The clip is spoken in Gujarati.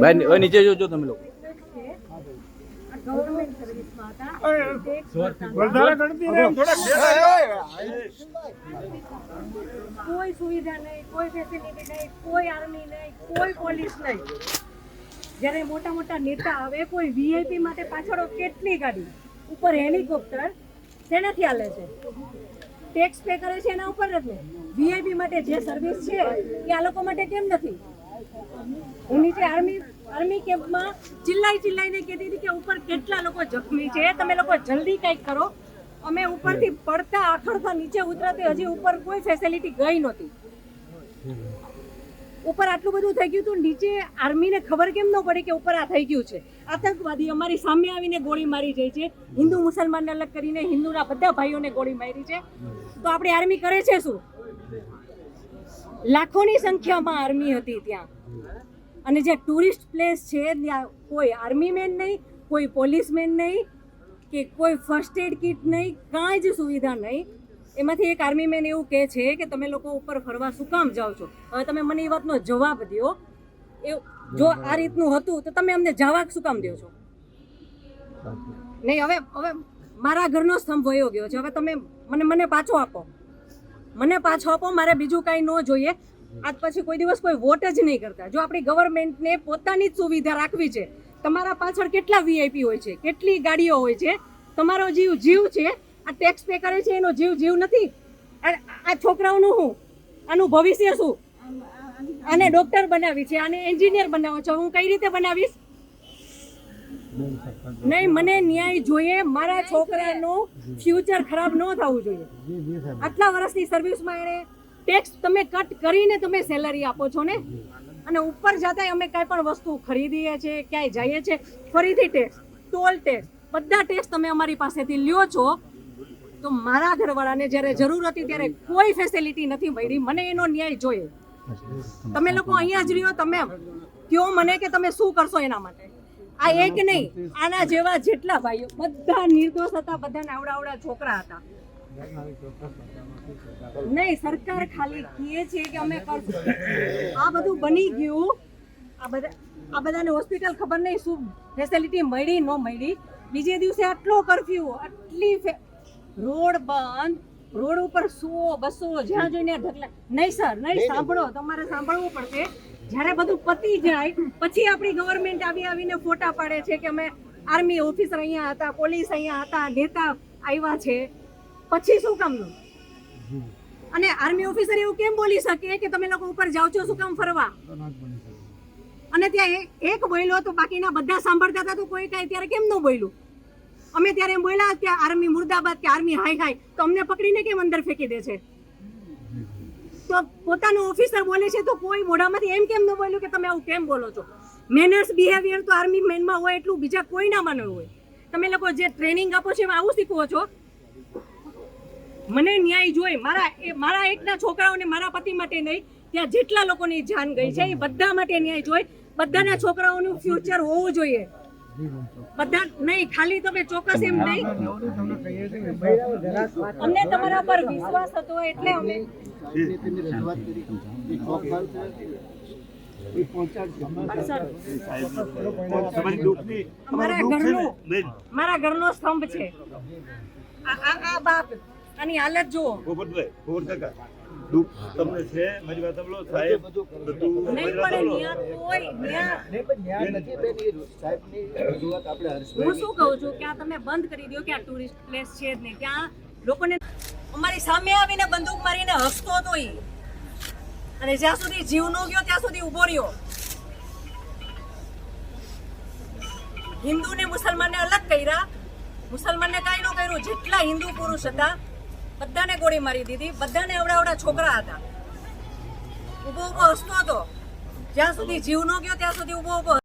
ભાઈ નીચે જોજો તમે લોકો. કોઈ સુવિધા નહીં કોઈ ફેસિલિટી નહીં કોઈ આર્મી નહીં કોઈ પોલીસ નહીં. જ્યારે મોટા મોટા નેતા આવે કોઈ વીઆઈપી માટે પાછળ કેટલી ગાડી? ઉપર હેલિકોપ્ટર શેનાથી હાલે છે? ટેક્સ પે કરે છે એના ઉપર નથી વીઆઈપી માટે જે સર્વિસ છે એ આ લોકો માટે કેમ નથી? હું નીચે આર્મી આર્મી કેમ્પમાં ચિલ્લાઈ ચિલ્લાઈને કહેતી હતી કે ઉપર કેટલા લોકો જખમી છે તમે લોકો જલ્દી કંઈક કરો. અમે ઉપરથી પડતા આખડતા નીચે ઉતરાતી હજી ઉપર કોઈ ફેસિલિટી ગઈ નહોતી. ઉપર આટલું બધું થઈ ગયું હતું નીચે આર્મીને ખબર કેમ ન પડી કે ઉપર આ થઈ ગયું છે? આતંકવાદી અમારી સામે આવીને ગોળી મારી જાય છે. હિન્દુ મુસલમાનને અલગ કરીને હિન્દુના બધા ભાઈઓને ગોળી મારી છે. તો આપણી આર્મી કરે છે શું? લાખોની સંખ્યામાં આર્મી હતી ત્યાં. અને જે ટુરિસ્ટ પ્લેસ છે, ત્યાં કોઈ આર્મી મેન નહીં, કોઈ પોલીસમેન નહીં, કે કોઈ ફર્સ્ટ એડ કિટ નહીં, કાંઈ જ સુવિધા નહીં. એમાંથી એક આર્મી મેન એવું કહે છે કે તમે લોકો ઉપર ફરવા શું કામ જાઓ છો? હવે તમે મને એ વાતનો જવાબ દો જો આ રીતનું હતું, તો તમે અમને જવા શું કામ દો છો? નહીં, હવે હવે મારા ઘરનો સ્તંભ વયો ગયો છે. હવે તમે મને મને પાછો આપો. મને પાછો આપો, મારે બીજું કાંઈ ન જોઈએ. આજ પછી કોઈ દિવસ કોઈ વોટ જ નહીં કરતા. જો આપણી ગવર્મેન્ટને પોતાની જ સુવિધા રાખવી છે, તમારા પાછળ કેટલા વીઆઈપી હોય છે, કેટલી ગાડીઓ હોય છે, તમારો જીવ જીવ છે, આ ટેક્સ પે કરે છે, એનો જીવ જીવ નથી. આ છોકરાઓનું શું આનું ભવિષ્ય શું? આને ડોક્ટર બનાવી છે આને એન્જિનિયર બનાવો છો. હું કઈ રીતે બનાવીશ? નહીં મને ન્યાય જોઈએ. મારા છોકરાનું ફ્યુચર ખરાબ ન થવું જોઈએ. આટલા વર્ષની સર્વિસમાં એણે ટેક્સ તમે કટ કરીને તમે સેલરી આપો છો ને? અને ઉપર જતા અમે કાંઈ પણ વસ્તુ ખરીદીએ છીએ ક્યાંય જઈએ છીએ ફરીથી ટેક્સ ટોલ ટેક્સ બધા ટેક્સ તમે અમારી પાસેથી લ્યો છો. તો મારા ઘરવાળાને જ્યારે જરૂર હતી ત્યારે કોઈ ફેસિલિટી નથી મળી. મને એનો ન્યાય જોઈએ. તમે લોકો અહીંયા જ રહ્યો, તમે કયો મને કે તમે શું કરશો એના માટે? આ એક નહીં, આના જેવા જેટલા ભાઈઓ, બધા નિર્દોષ હતા બધા આવડા છોકરા હતા. નહીં, સરકાર ખાલી કહે છે કે અમે આ બધું બની ગયું. આ બધા આ બધાને હોસ્પિટલ ખબર નહીં શું ફેસિલિટી મળી, ન મળી. બીજે દિવસે આટલો કરફ્યુ આટલી રોડ બંધ. રોડ ઉપર સુવો બસો જ્યાં જોઈને ઢગલા નહીં સર નહીં સાંભળો તમારે સાંભળવું પડશે. જ્યારે બધું પતી જાય પછી આપણી ગવર્મેન્ટ આવી આવીને ફોટા પાડે છે કે અમે આર્મી ઓફિસર અહીંયા હતા પોલીસ અહીંયા હતા નેતા આવ્યા છે. પછી શું કામનું? અને આર્મી ઓફિસર એવું કેમ બોલી શકે કે તમે લોકો ઉપર જાઓ છો શું કામ ફરવા? અને ત્યાં એક બોલ્યો તો બાકીના બધા સાંભળતા હતા તો કોઈ કાંઈ ત્યારે કેમ ન બોલ્યું? અમે ત્યારે બોલ્યા કે આર્મી મુર્દાબાદ કે આર્મી હાય હાય, તો અમને પકડીને કેમ અંદર ફેંકી દે છે? તો પોતાનો ઓફિસર બોલે છે તો કોઈ મોઢામાંથી એમ કેમ ન બોલ્યું કે તમે આવું કેમ બોલો છો? મેનર્સ બિહેવિયર તો આર્મી મેનમાં હોય એટલું બીજા કોઈનામાં ન હોય. તમે લોકો જે ટ્રેનિંગ આપો છો એમાં આવું શીખવો છો? મને ન્યાય જોઈ, મારા મારા એકના છોકરાઓને મારા પતિ માટે નહીં, ત્યાં જેટલા લોકોની જાન ગઈ છે, એ બધા માટે ન્યાય જોઈ. બધાના છોકરાઓનું ફ્યુચર હોવું જોઈએ. બધા નહીં ખાલી મારા ઘરનું સ્તંભ છે. આ બાપ આની હાલત જુઓ. દુઃખ તમને છે? મારી વાત સાંભળો સાહેબ બધું નહીં મારી વાત પડે સાંભળો. ન્યા આપણે હર્ષભાઈ હું શું કહું છું કે આ તમે બંધ કરી દો કે આ ટુરિસ્ટ પ્લેસ છે જ નહીં ત્યાં લોકોને અમારી સામે આવીને બંદૂક મારીને હસતો હતો એ. અને જ્યાં સુધી જીવ નો ગયો ત્યાં સુધી ઊભો રહ્યો. હિન્દુ ને મુસલમાનને અલગ કર્યા. મુસલમાનને કાંઈ ન કર્યું. જેટલા હિન્દુ પુરુષ હતા બધાને ગોળી મારી દીધી. બધાને અવડા છોકરા હતા. ઊભો ઊભો હસતો હતો. જ્યાં સુધી જીવ નો ગયો, ત્યાં સુધી ઊભો ઊભો